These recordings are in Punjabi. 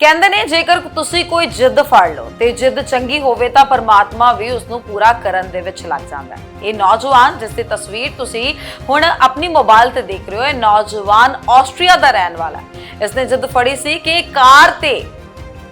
ਕਹਿੰਦੇ ਨੇ, ਜੇਕਰ ਤੁਸੀਂ ਕੋਈ ਜਿੱਦ ਫੜ ਲਓ ਤੇ ਜਿੱਦ ਚੰਗੀ ਹੋਵੇ ਤਾਂ ਪਰਮਾਤਮਾ ਵੀ ਉਸ ਨੂੰ ਪੂਰਾ ਕਰਨ ਦੇ ਵਿੱਚ ਲੱਗ ਜਾਂਦਾ ਹੈ। ਇਹ ਨੌਜਵਾਨ, ਜਿਸ ਦੀ ਤਸਵੀਰ ਤੁਸੀਂ ਹੁਣ ਆਪਣੀ ਮੋਬਾਈਲ ਤੇ ਦੇਖ ਰਹੇ ਹੋ, ਇਹ ਨੌਜਵਾਨ ਆਸਟਰੀਆ ਦਾ ਰਹਿਣ ਵਾਲਾ ਹੈ। ਇਸ ਨੇ ਜਿੱਦ ਫੜੀ ਸੀ ਕਿ ਕਾਰ ਤੇ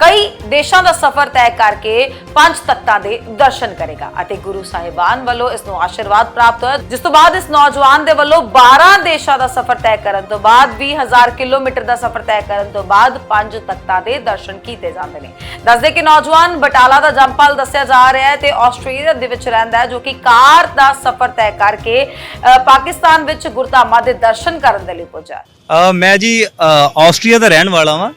ਕਈ ਦੇਸ਼ਾਂ ਦਾ ਸਫ਼ਰ ਤੈਅ ਕਰਕੇ ਪੰਜ ਤਖਤਾਂ ਦੇ ਦਰਸ਼ਨ ਕਰੇਗਾ ਅਤੇ ਗੁਰੂ ਸਾਹਿਬਾਨ ਵੱਲੋਂ ਇਸ ਨੂੰ ਆਸ਼ੀਰਵਾਦ ਪ੍ਰਾਪਤ ਹੋਇਆ ਜਿਸ ਤੋਂ ਬਾਅਦ ਇਸ ਨੌਜਵਾਨ ਦੇ ਵੱਲੋਂ 12 ਦੇਸ਼ਾਂ ਦਾ ਸਫ਼ਰ ਤੈਅ ਕਰਨ ਤੋਂ ਬਾਅਦ 20000 ਕਿਲੋਮੀਟਰ ਦਾ ਸਫ਼ਰ ਤੈਅ ਕਰਨ ਤੋਂ ਬਾਅਦ ਪੰਜ ਤਖਤਾਂ ਦੇ ਦਰਸ਼ਨ ਕੀਤੇ ਜਾਂਦੇ ਨੇ। ਦੱਸਦੇ ਕਿ ਨੌਜਵਾਨ ਬਟਾਲਾ ਦਾ ਜੰਪਾਲ ਦੱਸਿਆ ਜਾ ਰਿਹਾ ਹੈ ਤੇ ਆਸਟ੍ਰੇਲੀਆ ਦੇ ਵਿੱਚ ਰਹਿੰਦਾ ਹੈ ਜੋ ਕਿ ਕਾਰ ਦਾ ਸਫ਼ਰ ਤੈਅ ਕਰਕੇ ਪਾਕਿਸਤਾਨ ਵਿੱਚ ਗੁਰਧਾਮਾਂ ਦੇ ਦਰਸ਼ਨ ਕਰਨ ਦੇ ਲਈ ਪਹੁੰਚਾ ਮੈਂ ਜੀ ਅ, ਦਾ ਰਹਿਣ ਵਾਲਾ ਵਾਂ।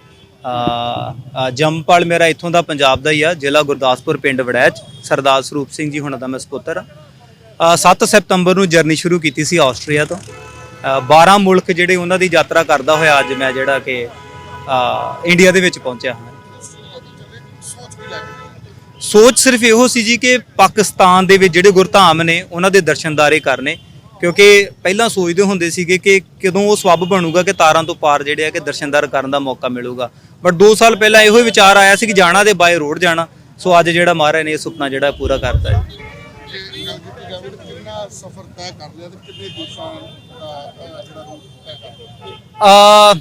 ਜੰਪਾਲ ਮੇਰਾ ਇੱਥੋਂ ਦਾ ਪੰਜਾਬ ਦਾ ਹੀ ਆ ਜ਼ਿਲ੍ਹਾ ਗੁਰਦਾਸਪੁਰ ਪਿੰਡ ਵੜੈਚ। ਸਰਦਾਰ ਸਰੂਪ ਸਿੰਘ ਜੀ ਹੁਣਾਂ ਦਾ ਮੈਂ ਸਪੁੱਤਰ। ਆ 7 ਸਤੰਬਰ ਨੂੰ ਜਰਨੀ ਸ਼ੁਰੂ ਕੀਤੀ ਸੀ ਆਸਟਰੀਆ ਤੋਂ। ਅ, 12 ਮੁਲਕ ਜਿਹੜੇ ਉਹਨਾਂ ਦੀ ਯਾਤਰਾ ਕਰਦਾ ਹੋਇਆ ਅੱਜ ਮੈਂ ਜਿਹੜਾ ਕਿ ਇੰਡੀਆ ਦੇ ਵਿੱਚ ਪਹੁੰਚਿਆ ਹਾਂ। ਸੋਚ ਸਿਰਫ ਇਹੋ ਸੀ ਜੀ ਕਿ ਪਾਕਿਸਤਾਨ ਦੇ ਵਿੱਚ ਜਿਹੜੇ ਗੁਰਧਾਮ ਨੇ ਉਹਨਾਂ ਦੇ ਦਰਸ਼ਨਦਾਰੇ ਕਰਨੇ। ਕਿਉਂਕਿ ਪਹਿਲਾਂ ਸੋਚਦੇ ਹੁੰਦੇ ਸੀਗੇ ਕਿ ਕਦੋਂ ਉਹ ਸਵੱਬ ਬਣੂਗਾ ਕਿ ਤਾਰਾਂ ਤੋਂ ਪਾਰ ਜਿਹੜੇ ਆ ਕਿ ਦਰਸ਼ਨਦਾਰ ਕਰਨ ਦਾ ਮੌਕਾ ਮਿਲੂਗਾ। ਬਟ 2 ਸਾਲ ਪਹਿਲਾਂ ਇਹੋ ਹੀ ਵਿਚਾਰ ਆਇਆ ਸੀ ਕਿ ਜਾਣਾ ਤੇ ਬਾਈ ਰੋਡ ਜਾਣਾ। ਸੋ ਅੱਜ ਜਿਹੜਾ ਮਹਾਰਾਜ ਨੇ ਇਹ ਸੁਪਨਾ ਜਿਹੜਾ ਪੂਰਾ ਕਰਤਾ ਹੈ। ਸਫ਼ਰ ਤੈਅ ਕਰ ਲਿਆ ਤੇ ਕਿੰਨੇ ਦੇਸ਼ਾਂ ਦਾ ਅਹ, ਜਿਹੜਾ ਰੂਟ ਤੈਅ ਕਰ ਲਿਆ? ਆ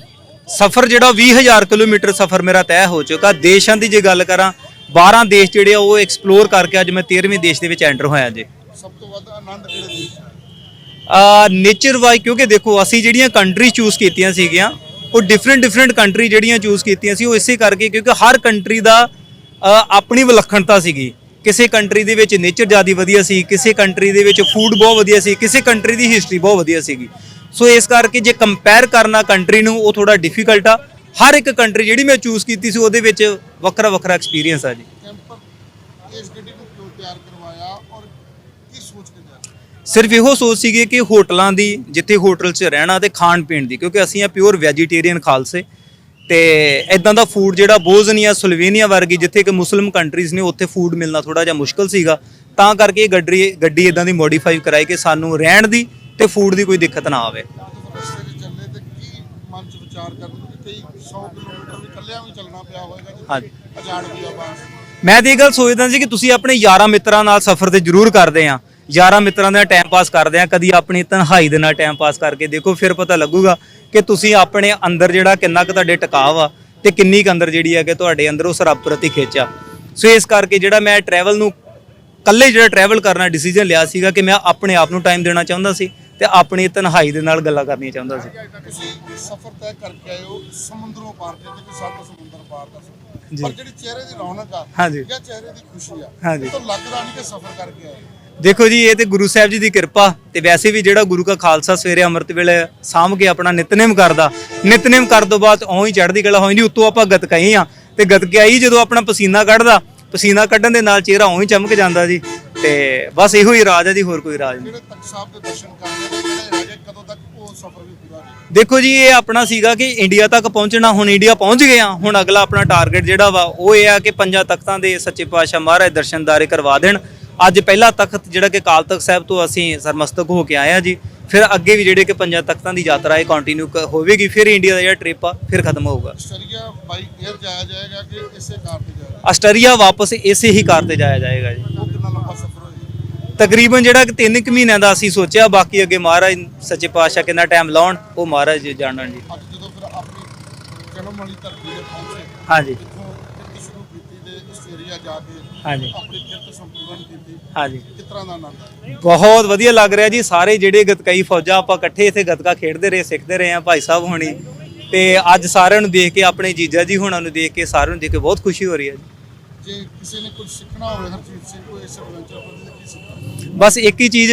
ਸਫ਼ਰ ਜਿਹੜਾ 20000 ਕਿਲੋਮੀਟਰ ਸਫ਼ਰ ਮੇਰਾ ਤੈਅ ਹੋ ਚੁੱਕਾ। ਦੇਸ਼ਾਂ ਦੀ ਜੇ ਗੱਲ ਕਰਾਂ 12 ਦੇਸ਼ ਜਿਹੜੇ ਆ ਉਹ ਐਕਸਪਲੋਰ ਕਰਕੇ ਅੱਜ ਮੈਂ 13ਵੇਂ ਦੇਸ਼ ਦੇ ਵਿੱਚ ਐਂਟਰ ਹੋਇਆ ਜੀ। ਸਭ ਤੋਂ ਵੱਧ ਆਨੰਦ ਕਿਹੜੇ ਦੇਸ਼ ਨੇਚਰ ਵਾਈ ਕਿਉਂਕਿ ਦੇਖੋ, ਅਸੀਂ ਜਿਹੜੀਆਂ ਕੰਟਰੀ ਚੂਜ਼ ਕੀਤੀਆਂ ਸੀਗੀਆਂ, ਉਹ ਡਿਫਰੈਂਟ ਡਿਫਰੈਂਟ ਕੰਟਰੀ ਜਿਹੜੀਆਂ ਚੂਜ਼ ਕੀਤੀਆਂ ਸੀ, ਉਹ ਇਸੇ ਕਰਕੇ ਕਿਉਂਕਿ ਹਰ ਕੰਟਰੀ ਦਾ ਆਪਣੀ ਵਿਲੱਖਣਤਾ ਸੀਗੀ। ਕਿਸੇ ਕੰਟਰੀ ਦੇ ਵਿੱਚ ਨੇਚਰ ਜ਼ਿਆਦਾ ਵਧੀਆ ਸੀ, ਕਿਸੇ ਕੰਟਰੀ ਦੇ ਵਿੱਚ ਫੂਡ ਬਹੁਤ ਵਧੀਆ ਸੀ, ਕਿਸੇ ਕੰਟਰੀ ਦੀ ਹਿਸਟਰੀ ਬਹੁਤ ਵਧੀਆ ਸੀਗੀ। ਸੋ ਇਸ ਕਰਕੇ ਜੇ ਕੰਪੇਅਰ ਕਰਨਾ ਕੰਟਰੀ ਨੂੰ, ਉਹ ਥੋੜਾ ਡਿਫਿਕਲਟ ਆ। ਹਰ ਇੱਕ ਕੰਟਰੀ ਜਿਹੜੀ ਮੈਂ ਚੂਜ਼ ਕੀਤੀ ਸੀ, ਉਹਦੇ ਵਿੱਚ ਵੱਖਰਾ ਵੱਖਰਾ ਐਕਸਪੀਰੀਅੰਸ ਆ ਜੀ। ਇਸ ਗੱਡੀ ਨੂੰ ਕਿਉਂ ਤਿਆਰ ਕਰਵਾਇਆ ਔਰ ਕੀ ਸੋਚ ਕੇ ਤਿਆਰ ਸਿਰਫ ਇਹੋ ਸੋਚ ਸੀਗੀ ਕਿ ਹੋਟਲਾਂ ਦੀ ਜਿੱਥੇ ਹੋਟਲ 'ਚ ਰਹਿਣਾ ਤੇ ਖਾਣ ਪੀਣ ਦੀ ਕਿਉਂਕਿ ਅਸੀਂ ਆ ਪਿਓਰ ਵੈਜੀਟੇਰੀਅਨ ਖਾਲਸੇ। ਤੇ ਇਦਾਂ ਦਾ ਫੂਡ ਜਿਹੜਾ ਬੋਜ਼ਨੀਆ ਸਲੋਵੇਨੀਆ ਵਰਗੀ ਜਿੱਥੇ ਕਿ ਮੁਸਲਮ ਕੰਟਰੀਜ਼ ਨੇ ਉੱਥੇ ਫੂਡ ਮਿਲਣਾ ਥੋੜਾ ਜਿਹਾ ਮੁਸ਼ਕਲ ਸੀਗਾ। ਤਾਂ ਕਰਕੇ ਇਹ ਗੱਡੀ ਗੱਡੀ ਇਦਾਂ ਦੀ ਮੋਡੀਫਾਈ ਕਰਾਈ ਕਿ ਸਾਨੂੰ ਰਹਿਣ ਦੀ ਤੇ ਫੂਡ ਦੀ ਕੋਈ ਦਿੱਕਤ ਨਾ ਆਵੇ। ਜਦੋਂ ਰਸਤੇ 'ਚ ਚੱਲੇ ਤੇ ਕੀ ਮਨ 'ਚ ਵਿਚਾਰ ਕਰਦੇ ਕਿ ਕਈ 100 ਕਿਲੋਮੀਟਰ ਵੀ ਇਕੱਲਿਆਂ ਵੀ ਚੱਲਣਾ ਪਿਆ ਹੋਵੇਗਾ ਹਾਂਜੀ। ਅਜਾਣ ਵੀ ਆਵਾਜ਼ ਮੈਂ ਤੇ ਇਹ ਗੱਲ ਸੋਚਦਾ ਸੀ ਕਿ ਤੁਸੀਂ ਆਪਣੇ ਯਾਰਾਂ ਮਿੱਤਰਾਂ ਨਾਲ ਸਫ਼ਰ ਤੇ ਜ਼ਰੂਰ ਕਰਦੇ ਆ। ਯਾਰਾਂ ਮਿੱਤਰਾਂ ਦਾ ਟਾਈਮ ਪਾਸ ਕਰਦੇ ਆ ਕਦੀ ਆਪਣੀ ਤਨਹਾਈ ਦੇ ਨਾਲ ਟਾਈਮ ਪਾਸ ਕਰਕੇ ਦੇਖੋ ਫਿਰ ਪਤਾ ਲੱਗੂਗਾ ਕਿ ਤੁਸੀਂ ਆਪਣੇ ਅੰਦਰ ਜਿਹੜਾ ਕਿੰਨਾ ਕੁ ਤੁਹਾਡੇ ਟਿਕਾਵ ਆ ਤੇ ਕਿੰਨੀ ਕੁ ਅੰਦਰ ਜਿਹੜੀ ਹੈ ਕਿ ਤੁਹਾਡੇ ਅੰਦਰ ਉਸ ਰੱਬ ਪ੍ਰਤੀ ਖਿੱਚ ਸੋ ਇਸ ਕਰਕੇ ਜਿਹੜਾ ਮੈਂ ਟਰੈਵਲ ਨੂੰ ਕੱਲੇ ਜਿਹੜਾ ਟਰੈਵਲ ਕਰਨਾ ਡਿਸੀਜਨ ਲਿਆ ਸੀਗਾ ਕਿ ਮੈਂ ਆਪਣੇ ਆਪ ਨੂੰ ਟਾਈਮ ਦੇਣਾ ਚਾਹੁੰਦਾ ਸੀ ਤੇ ਆਪਣੀ ਤਨਹਾਈ ਦੇ ਨਾਲ ਗੱਲਾਂ ਕਰਨੀਆਂ ਚਾਹੁੰਦਾ ਸੀ ਤੁਸੀਂ ਸਫ਼ਰ ਤੈਅ ਕਰਕੇ ਆਏ ਹੋ ਸਮੁੰਦਰੋਂ ਪਾਰ ਕਹਿੰਦੇ ਕਿ ਸੱਤ ਸਮੁੰਦਰ ਪਾਰ ਦਾ ਸਫ਼ਰ। ਪਰ ਜਿਹੜੀ ਚਿਹਰੇ ਦੀ ਰੌਣਕ ਆ ਹਾਂਜੀ। ਜਾਂ ਚਿਹਰੇ ਦੀ ਖੁਸ਼ੀ ਆ ਤਾਂ ਲੱਗਦਾ ਨਹੀਂ ਕਿ ਸਫ਼ਰ ਕਰਕੇ ਆਏ। ਦੇਖੋ ਜੀ ਇਹ ਤੇ ਗੁਰੂ ਸਾਹਿਬ ਜੀ ਦੀ ਕਿਰਪਾ ਤੇ ਵੈਸੇ ਵੀ ਜਿਹੜਾ ਗੁਰੂ ਕਾ ਖਾਲਸਾ ਸਵੇਰੇ ਅੰਮ੍ਰਿਤ ਵੇਲੇ ਸਾਂਭ ਕੇ ਆਪਣਾ ਨਿਤਨੇਮ ਕਰਦਾ ਨਿਤਨੇਮ ਕਰਨ ਤੋਂ ਬਾਅਦ ਉਹੀ ਚੜ੍ਹਦੀ ਕਲਾ ਹੋ ਜਾਂਦੀ ਉੱਤੋਂ ਆਪਾਂ ਗਤਕਾਈ ਆ ਤੇ ਗਤਕਾਈ ਜਦੋਂ ਆਪਣਾ ਪਸੀਨਾ ਕੱਢਦਾ ਪਸੀਨਾ ਕੱਢਣ ਦੇ ਨਾਲ ਚਿਹਰਾ ਉਹੀ ਚਮਕ ਜਾਂਦਾ ਜੀ ਤੇ ਬਸ ਇਹੋ ਹੀ ਰਾਜ ਹੈ ਜੀ ਹੋਰ ਕੋਈ ਰਾਜ ਨਹੀਂ। ਜਿਹੜੇ ਤਖਤ ਸਾਹਿਬ ਦੇ ਦਰਸ਼ਨ ਕਰਨੇ ਨੇ ਜਿਹੜੇ ਰਹਿ ਗਏ ਕਦੋਂ ਤੱਕ ਉਹ ਸਫ਼ਰ ਵੀ ਪੂਰਾ ਨਹੀਂ? ਦੇਖੋ ਜੀ ਇਹ ਆਪਣਾ ਸੀਗਾ ਕਿ ਇੰਡੀਆ ਤੱਕ ਪਹੁੰਚਣਾ ਹੁਣ ਇੰਡੀਆ ਪਹੁੰਚ ਗਏ ਆ ਹੁਣ ਅਗਲਾ ਆਪਣਾ ਟਾਰਗੇਟ ਜਿਹੜਾ ਵਾ ਉਹ ਇਹ ਆ ਕਿ ਪੰਜਾਂ ਤਖਤਾਂ ਦੇ ਸੱਚੇ ਪਾਤਸ਼ਾਹ ਮਹਾਰਾਜ ਦਰਸ਼ਨਦਾਰੇ ਕਰਵਾ ਦੇਣ। ਅੱਜ ਪਹਿਲਾ ਤਖਤ ਜਿਹੜਾ ਕਿ ਕਾਲ ਤਖਤ ਸਾਹਿਬ ਤੋਂ ਅਸੀਂ ਸਰਮਸਤਕ ਹੋ ਕੇ ਆਏ ਆ ਜੀ। ਫਿਰ ਅੱਗੇ ਵੀ ਜਿਹੜੇ ਕਿ ਪੰਜਾਂ ਤਖਤਾਂ ਦੀ ਯਾਤਰਾ ਇਹ ਕੰਟੀਨਿਊ ਹੋਵੇਗੀ ਫਿਰ ਇੰਡੀਆ ਦਾ ਜਿਹੜਾ ਟ੍ਰਿਪ ਆ ਫਿਰ ਖਤਮ ਹੋਊਗਾ। ਆਸਟਰੀਆ ਬਾਈ 에ਅਰ ਜਾਇਆ ਜਾਏਗਾ ਕਿ ਇਸੇ ਕਾਰ ਤੇ ਜਾਏਗਾ? ਆਸਟਰੀਆ ਵਾਪਸ ਇਸੇ ਹੀ ਕਾਰ ਤੇ ਜਾਇਆ ਜਾਏਗਾ ਜੀ। ਤਕਰੀਬਨ ਜਿਹੜਾ ਕਿ 3 ਕੁ ਮਹੀਨਿਆਂ ਦਾ ਅਸੀਂ ਸੋਚਿਆ ਬਾਕੀ ਅੱਗੇ ਮਹਾਰਾਜ ਸੱਚੇ ਪਾਤਸ਼ਾਹ ਕਿੰਨਾ ਟਾਈਮ ਲਾਉਣ ਉਹ ਮਹਾਰਾਜ ਜਾਣਨ ਜੀ। ਹਾਂਜੀ। ਇੱਥੋਂ ਕਿਰਤ ਸ਼ੁਰੂ ਕੀਤੀ ਤੇ ਆਸਟਰੀਆ ਜਾ ਕੇ ਹਾਂਜੀ। ਆਪਣੀ ਕਿਰਤ ਸੰਪੂਰਨ ਕੀਤੀ। ਹਾਂਜੀ। ਕਿਸ ਤਰ੍ਹਾਂ ਦਾ ਆਨੰਦ? ਆਇਆ ਬਹੁਤ ਵਧੀਆ ਲੱਗ ਰਿਹਾ ਜੀ। ਸਾਰੇ ਜਿਹੜੇ ਗਤਕਾਈ ਫੌਜਾਂ ਆਪਾਂ ਇਕੱਠੇ ਇੱਥੇ ਗਤਕਾ ਖੇਡਦੇ ਰਹੇ ਸਿੱਖਦੇ ਰਹੇ ਆ ਭਾਈ ਸਾਹਿਬ ਹੋਣੀ। ਤੇ ਅੱਜ ਸਾਰਿਆਂ ਨੂੰ ਦੇਖ ਕੇ ਆਪਣੇ ਜੀਜਾ ਜੀ ਹੁਣਾਂ ਨੂੰ ਦੇਖ ਕੇ ਸਾਰਿਆਂ ਨੂੰ ਦੇਖ ਕੇ ਬਹੁਤ ਖੁਸ਼ੀ ਹੋ ਰਹੀ ਹੈ ਜੀ। ਜੇ ਕਿਸੇ ਨੇ ਕੁਝ ਸਿੱਖਣਾ ਹੋਵੇ ਹਰਜੀਤ ਸਿੰਘ ਕੋਈ ਇਸ ਐਡਵੈਂਚਰ ਪਰ ਕੀ ਸਿੱਖਣਾ? ਬਸ ਇੱਕ ਹੀ ਚੀਜ਼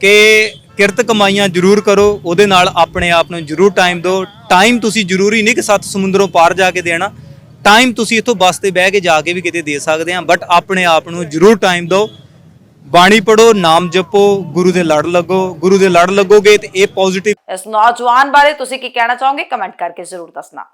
ਕਿ ਕਿਰਤ ਕਮਾਈਆਂ ਜ਼ਰੂਰ ਕਰੋ ਉਹਦੇ ਨਾਲ ਆਪਣੇ ਆਪ ਨੂੰ ਜ਼ਰੂਰ ਟਾਈਮ ਦਿਓ। ਟਾਈਮ ਤੁਸੀਂ ਜ਼ਰੂਰੀ ਨਹੀਂ ਕਿ ਸੱਤ ਸਮੁੰਦਰੋਂ ਪਾਰ ਜਾ ਕੇ ਦੇਣਾ। ਟਾਈਮ ਤੁਸੀਂ ਇੱਥੋਂ ਬੱਸ ਤੇ ਬਹਿ ਕੇ ਜਾ ਕੇ ਵੀ ਕਿਤੇ ਦੇ ਸਕਦੇ ਆ ਬਟ ਆਪਣੇ ਆਪ ਨੂੰ ਜ਼ਰੂਰ ਟਾਈਮ ਦਿਓ। ਬਾਣੀ ਪੜੋ ਨਾਮ ਜਪੋ, ਗੁਰੂ ਦੇ ਲੜ ਲੱਗੋ। ਗੁਰੂ ਦੇ ਲੜ ਲੱਗੋਗੇ ਤੇ ਇਹ ਪੋਜ਼ਿਟਿਵ ਇਸ ਨੌਜਵਾਨ ਬਾਰੇ ਤੁਸੀਂ ਕੀ ਕਹਿਣਾ ਚਾਹੋਗੇ ਕਮੈਂਟ ਕਰਕੇ ਜ਼ਰੂਰ ਦੱਸਣਾ।